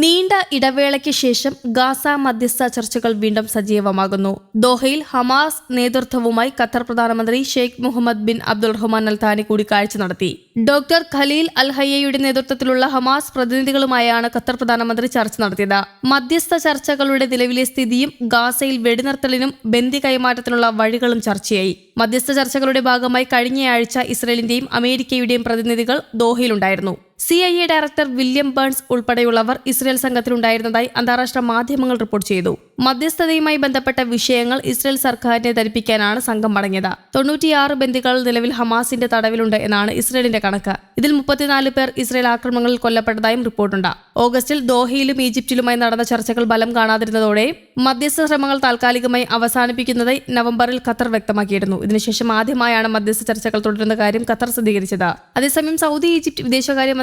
നീണ്ട ഇടവേളയ്ക്ക് ശേഷം ഗാസ മധ്യസ്ഥ ചർച്ചകൾ വീണ്ടും സജീവമാകുന്നു. ദോഹയിൽ ഹമാസ് നേതൃത്വവുമായി ഖത്തർ പ്രധാനമന്ത്രി Sheikh Mohammed bin Abdul Rahman Al Thani കൂടിക്കാഴ്ച നടത്തി. ഡോക്ടർ ഖലീൽ അൽ ഹയ്യയുടെ നേതൃത്വത്തിലുള്ള ഹമാസ് പ്രതിനിധികളുമായാണ് ഖത്തർ പ്രധാനമന്ത്രി ചർച്ച നടത്തിയത്. മധ്യസ്ഥ ചർച്ചകളുടെ നിലവിലെ സ്ഥിതിയും ഗാസയിൽ വെടിനിർത്തലിനും ബന്ദി കൈമാറ്റത്തിനുള്ള വഴികളും ചർച്ചയായി. മധ്യസ്ഥ ചർച്ചകളുടെ ഭാഗമായി കഴിഞ്ഞയാഴ്ച ഇസ്രയേലിന്റെയും അമേരിക്കയുടെയും പ്രതിനിധികൾ ദോഹയിലുണ്ടായിരുന്നു. C I A director William Burns ഉൾപ്പെടെയുള്ളവർ ഇസ്രയേൽ സംഘത്തിലുണ്ടായിരുന്നതായി അന്താരാഷ്ട്ര മാധ്യമങ്ങൾ റിപ്പോർട്ട് ചെയ്തു. മധ്യസ്ഥതയുമായി ബന്ധപ്പെട്ട വിഷയങ്ങൾ ഇസ്രയേൽ സർക്കാരിനെ ധരിപ്പിക്കാനാണ് സംഘം മടങ്ങിയത്. തൊണ്ണൂറ്റിയാറ് ബന്ദികൾ നിലവിൽ ഹമാസിന്റെ തടവിലുണ്ട് എന്നാണ് ഇസ്രയേലിന്റെ കണക്ക്. ഇതിൽ മുപ്പത്തിനാല് പേർ ഇസ്രയേൽ ആക്രമണങ്ങളിൽ കൊല്ലപ്പെട്ടതായും റിപ്പോർട്ടുണ്ട്. ഓഗസ്റ്റിൽ ദോഹയിലും ഈജിപ്തിലുമായി നടന്ന ചർച്ചകൾ ബലം കാണാതിരുന്നതോടെ മധ്യസ്ഥ ശ്രമങ്ങൾ താൽക്കാലികമായി അവസാനിപ്പിക്കുന്നതായി നവംബറിൽ ഖത്തർ വ്യക്തമാക്കിയിരുന്നു. ഇതിനുശേഷം ആദ്യമായാണ് മധ്യസ്ഥ ചർച്ചകൾ തുടരുന്ന കാര്യം ഖത്തർ സ്ഥിരീകരിച്ചത്. അതേസമയം സൗദി ഈജിപ്ത്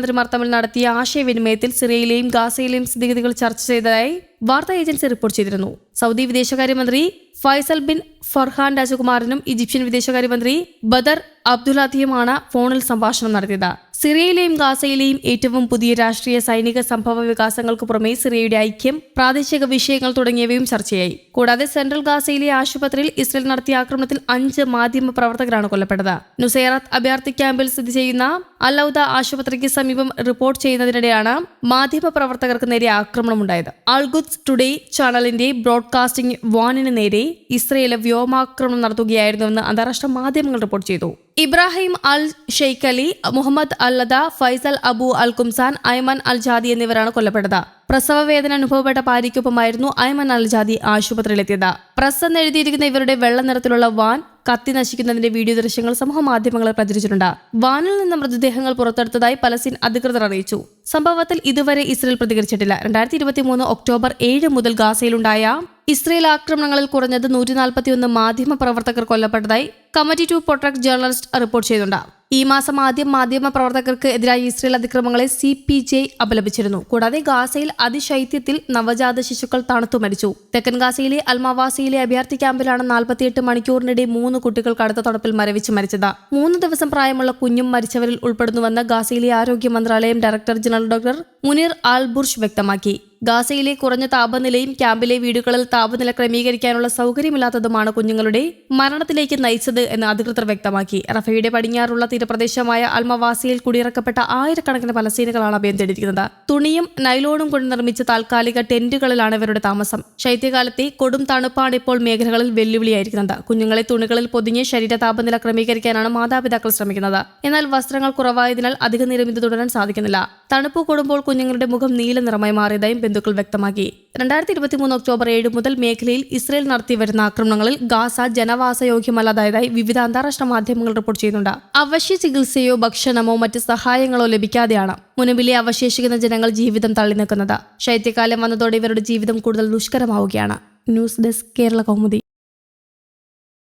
വിദേശകാര്യമന്ത്രിമാർ തമ്മിൽ നടത്തിയ ആശയവിനിമയത്തിൽ സിറിയയിലെയും ഗാസയിലെയും സ്ഥിതിഗതികൾ ചർച്ച ചെയ്തതായി വാർത്താ ഏജൻസി റിപ്പോർട്ട് ചെയ്തിരുന്നു. സൗദി വിദേശകാര്യമന്ത്രി ഫൈസൽ ബിൻ ഫർഹാൻ രാജകുമാരനും ഈജിപ്ഷ്യൻ വിദേശകാര്യമന്ത്രി ബദർ അബ്ദുലാത്തിയുമാണ് ഫോണിൽ സംഭാഷണം നടത്തിയത്. സിറിയയിലെയും ഗാസയിലെയും ഏറ്റവും പുതിയ രാഷ്ട്രീയ സൈനിക സംഭവ വികാസങ്ങൾക്ക് പുറമെ സിറിയയുടെ ഐക്യം പ്രാദേശിക വിഷയങ്ങൾ തുടങ്ങിയവയും ചർച്ചയായി. കൂടാതെ സെൻട്രൽ ഗാസയിലെ ആശുപത്രിയിൽ ഇസ്രയേൽ നടത്തിയ ആക്രമണത്തിൽ അഞ്ച് മാധ്യമ പ്രവർത്തകരാണ് കൊല്ലപ്പെട്ടത്. നുസൈറത്ത് അഭയാർത്ഥി ക്യാമ്പിൽ സ്ഥിതി ചെയ്യുന്ന അലൌദ ആശുപത്രിക്ക് സമീപം റിപ്പോർട്ട് ചെയ്യുന്നതിനിടെയാണ് മാധ്യമ പ്രവർത്തകർക്ക് നേരെ ആക്രമണമുണ്ടായത്. അൾഗുദ് ടുഡേ ചാനലിന്റെ ബ്രോഡ്കാസ്റ്റിംഗ് വാനിന് നേരെ ഇസ്രയേൽ വ്യോമാക്രമണം നടത്തുകയായിരുന്നുവെന്ന് അന്താരാഷ്ട്ര മാധ്യമങ്ങൾ റിപ്പോർട്ട് ചെയ്തു. Ibrahim al Sheikh Ali Muhammad അല്ലദ ഫൈസൽ അബു അൽ കുംസാൻ ഐമൻ അൽ ജാദി എന്നിവരാണ് കൊല്ലപ്പെട്ടത്. പ്രസവ വേദന അനുഭവപ്പെട്ട ഭാര്യയ്ക്കൊപ്പമായിരുന്നു ഐമൻ അൽ ജാദി ആശുപത്രിയിലെത്തിയത്. പ്രസ് എഴുതിയിരിക്കുന്ന ഇവരുടെ വെള്ള നിറത്തിലുള്ള വാൻ കത്തി നശിക്കുന്നതിന്റെ വീഡിയോ ദൃശ്യങ്ങൾ സമൂഹ മാധ്യമങ്ങളിൽ പ്രചരിച്ചിട്ടുണ്ട്. വാനിൽ നിന്ന് മൃതദേഹങ്ങൾ പുറത്തെടുത്തതായി പലസ്തീൻ അധികൃതർ അറിയിച്ചു. സംഭവത്തിൽ ഇതുവരെ ഇസ്രയേൽ പ്രതികരിച്ചിട്ടില്ല. രണ്ടായിരത്തി ഇരുപത്തി മൂന്ന് ഒക്ടോബർ ഏഴ് മുതൽ ഗാസയിലുണ്ടായ ഇസ്രയേൽ ആക്രമണങ്ങളിൽ കുറഞ്ഞത് നൂറ്റി നാൽപ്പത്തിയൊന്ന് മാധ്യമ പ്രവർത്തകർ കൊല്ലപ്പെട്ടതായി committee to protect journalist report ചെയ്തിട്ടുണ്ട്. ഈ മാസം ആദ്യം മാധ്യമ പ്രവർത്തകർക്ക് എതിരായ ഇസ്രയേൽ അതിക്രമങ്ങളെ സി പി ജെ അപലപിച്ചിരുന്നു. കൂടാതെ ഗാസയിൽ അതിശൈത്യത്തിൽ നവജാത ശിശുക്കൾ തണുത്തു മരിച്ചു. തെക്കൻ ഗാസയിലെ അൽമാവാസിയിലെ അഭയാർത്ഥി ക്യാമ്പിലാണ് നാൽപ്പത്തിയെട്ട് മണിക്കൂറിനിടെ മൂന്ന് കുട്ടികൾ കടുത്ത തണുപ്പിൽ മരവിച്ച് മരിച്ചത്. മൂന്ന് ദിവസം പ്രായമുള്ള കുഞ്ഞും മരിച്ചവരിൽ ഉൾപ്പെടുന്നുവെന്ന് ഗാസയിലെ ആരോഗ്യ മന്ത്രാലയം director general doctor Munir Albursh വ്യക്തമാക്കി. ഗാസയിലെ കുറഞ്ഞ താപനിലയും ക്യാമ്പിലെ വീടുകളിൽ താപനില ക്രമീകരിക്കാനുള്ള സൗകര്യമില്ലാത്തതുമാണ് കുഞ്ഞുങ്ങളുടെ മരണത്തിലേക്ക് നയിച്ചത് എന്ന് അധികൃതർ വ്യക്തമാക്കി. റഫയുടെ പടിഞ്ഞാറുള്ള തീരപ്രദേശമായ അൽമവാസിയിൽ കുടിയിറക്കപ്പെട്ട ആയിരക്കണക്കിന് പലസ്തീനുകളാണ് അഭയം തേടിയിരിക്കുന്നത് തുണിയും നൈലോണും കൊണ്ട് നിർമ്മിച്ച താൽക്കാലിക ടെന്റുകളിലാണ് ഇവരുടെ താമസം. ശൈത്യകാലത്തെ കൊടും തണുപ്പാണ് ഇപ്പോൾ മേഖലകളിൽ വെല്ലുവിളിയായിരിക്കുന്നത്. കുഞ്ഞുങ്ങളെ തുണികളിൽ പൊതിഞ്ഞ് ശരീര താപനില ക്രമീകരിക്കാനാണ് മാതാപിതാക്കൾ ശ്രമിക്കുന്നത്. എന്നാൽ വസ്ത്രങ്ങൾ കുറവായതിനാൽ അധിക നേരം തുടരാൻ സാധിക്കുന്നില്ല. തണുപ്പ് കൂടുമ്പോൾ കുഞ്ഞുങ്ങളുടെ മുഖം നീല നിറമായി മാറിയതായും ബന്ധുക്കൾ വ്യക്തമാക്കി. രണ്ടായിരത്തി ഇരുപത്തി മൂന്ന് ഒക്ടോബർ ഏഴ് മുതൽ മേഖലയിൽ ഇസ്രയേൽ നടത്തി വരുന്ന ആക്രമണങ്ങളിൽ ഗാസ ജനവാസയോഗ്യമല്ലാതായതായി വിവിധ അന്താരാഷ്ട്ര മാധ്യമങ്ങൾ റിപ്പോർട്ട് ചെയ്യുന്നുണ്ട്. അവശ്യ ചികിത്സയോ ഭക്ഷണമോ മറ്റ് സഹായങ്ങളോ ലഭിക്കാതെയാണ് മുനമ്പിലെ അവശേഷിക്കുന്ന ജനങ്ങൾ ജീവിതം തള്ളി നിൽക്കുന്നത്. ശൈത്യകാലം വന്നതോടെ ഇവരുടെ ജീവിതം കൂടുതൽ ദുഷ്കരമാവുകയാണ്. News desk Kerala Kaumudi.